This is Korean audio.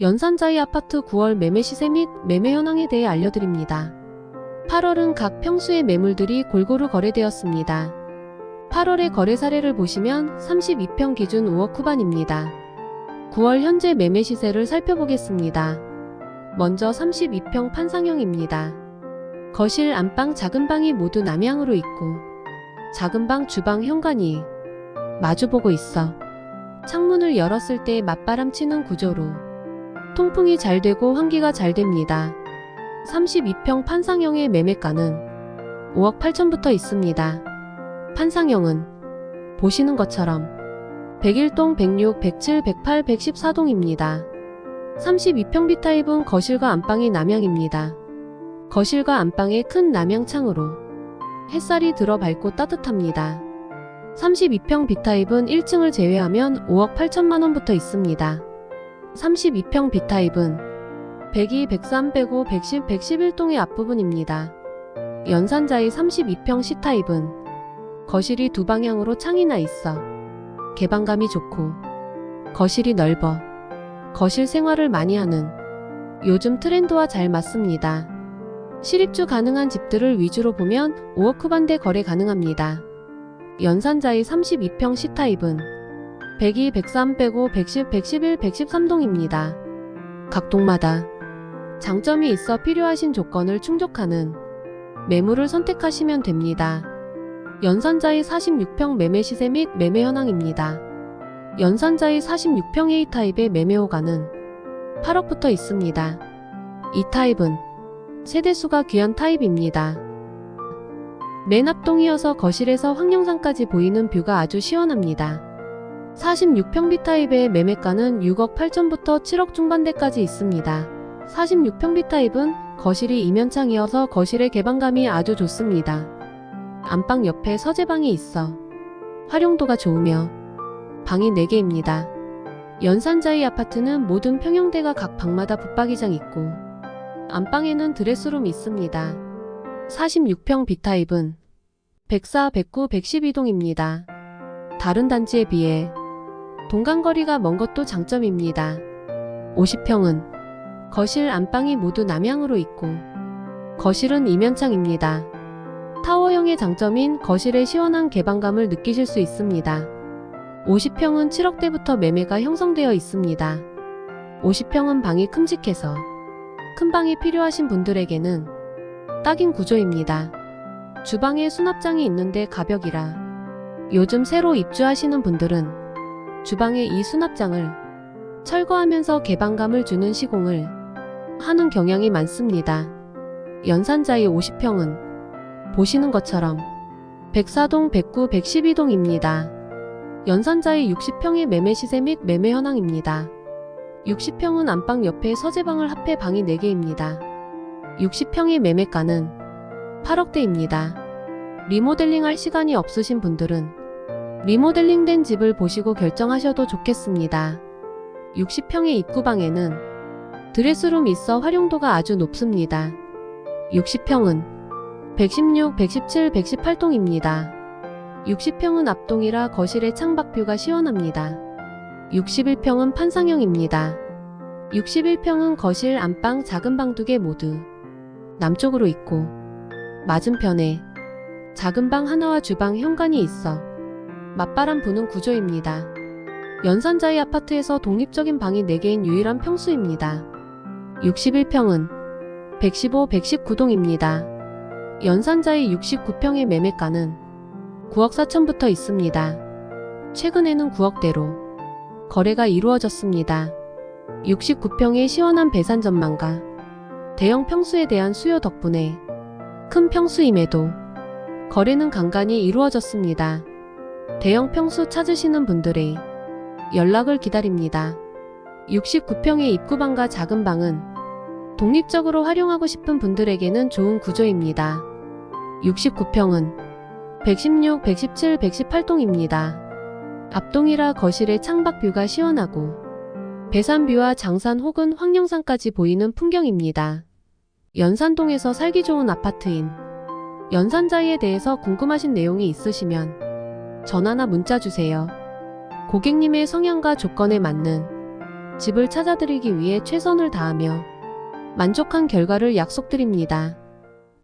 연산자이 아파트 9월 매매 시세 및 매매 현황에 대해 알려드립니다. 8월은 각 평수의 매물들이 골고루 거래되었습니다. 8월의 거래 사례를 보시면 32평 기준 5억 후반입니다. 9월 현재 매매 시세를 살펴보겠습니다. 먼저 32평 판상형입니다. 거실, 안방, 작은 방이 모두 남향으로 있고 작은 방, 주방, 현관이 마주보고 있어 창문을 열었을 때 맞바람 치는 구조로 통풍이 잘 되고 환기가 잘 됩니다. 32평 판상형의 매매가는 5억 8천부터 있습니다. 판상형은 보시는 것처럼 101동, 106, 107, 108, 114동입니다. 32평 B타입은 거실과 안방이 남향입니다. 거실과 안방에 큰 남향창으로 햇살이 들어 밝고 따뜻합니다. 32평 B타입은 1층을 제외하면 5억 8천만 원부터 있습니다. 32평 B타입은 102, 103, 105, 110, 111동의 앞부분입니다. 연산자의 32평 C타입은 거실이 두 방향으로 창이 나 있어 개방감이 좋고 거실이 넓어 거실 생활을 많이 하는 요즘 트렌드와 잘 맞습니다. 실입주 가능한 집들을 위주로 보면 5억 후반대 거래 가능합니다. 연산자의 32평 C타입은 102, 103, 105, 110, 111, 113동입니다. 각 동마다 장점이 있어 필요하신 조건을 충족하는 매물을 선택하시면 됩니다. 연산자의 46평 매매 시세 및 매매 현황입니다. 연산자의 46평 A타입의 매매 호가는 8억부터 있습니다. 이 타입은 세대수가 귀한 타입입니다. 맨 앞동이어서 거실에서 황령산까지 보이는 뷰가 아주 시원합니다. 46평 B타입의 매매가는 6억 8천부터 7억 중반대까지 있습니다. 46평 B타입은 거실이 이면창이어서 거실의 개방감이 아주 좋습니다. 안방 옆에 서재방이 있어 활용도가 좋으며 방이 4개입니다. 연산자의 아파트는 모든 평형대가 각 방마다 붙박이장 있고 안방에는 드레스룸 있습니다. 46평 B타입은 104, 109, 112동입니다. 다른 단지에 비해 동간거리가 먼 것도 장점입니다. 50평은 거실 안방이 모두 남향으로 있고 거실은 이면창입니다. 타워형의 장점인 거실의 시원한 개방감을 느끼실 수 있습니다. 50평은 7억대부터 매매가 형성되어 있습니다. 50평은 방이 큼직해서 큰 방이 필요하신 분들에게는 딱인 구조입니다. 주방에 수납장이 있는데 가벽이라 요즘 새로 입주하시는 분들은 주방에 이 수납장을 철거하면서 개방감을 주는 시공을 하는 경향이 많습니다. 연산자의 50평은 보시는 것처럼 104동, 109, 112동입니다. 연산자의 60평의 매매 시세 및 매매 현황입니다. 60평은 안방 옆에 서재방을 합해 방이 4개입니다. 60평의 매매가는 8억대입니다. 리모델링 할 시간이 없으신 분들은 리모델링된 집을 보시고 결정하셔도 좋겠습니다. 60평의 입구방에는 드레스룸 있어 활용도가 아주 높습니다. 60평은 116, 117, 118동입니다. 60평은 앞동이라 거실의 창밖뷰가 시원합니다. 61평은 판상형입니다. 61평은 거실, 안방, 작은 방 두 개 모두 남쪽으로 있고 맞은편에 작은 방 하나와 주방 현관이 있어 맞바람 부는 구조입니다. 연산자의 아파트에서 독립적인 방이 4개인 유일한 평수입니다. 61평은 115, 119동입니다. 연산자의 69평의 매매가는 9억 4천부터 있습니다. 최근에는 9억대로 거래가 이루어졌습니다. 69평의 시원한 배산 전망과 대형 평수에 대한 수요 덕분에 큰 평수임에도 거래는 간간히 이루어졌습니다. 대형 평수 찾으시는 분들의 연락을 기다립니다. 69평의 입구방과 작은 방은 독립적으로 활용하고 싶은 분들에게는 좋은 구조입니다. 69평은 116, 117, 118동입니다. 앞동이라 거실의 창밖뷰가 시원하고 배산뷰와 장산 혹은 황령산까지 보이는 풍경입니다. 연산동에서 살기 좋은 아파트인 연산자이에 대해서 궁금하신 내용이 있으시면 전화나 문자 주세요. 고객님의 성향과 조건에 맞는 집을 찾아드리기 위해 최선을 다하며 만족한 결과를 약속드립니다.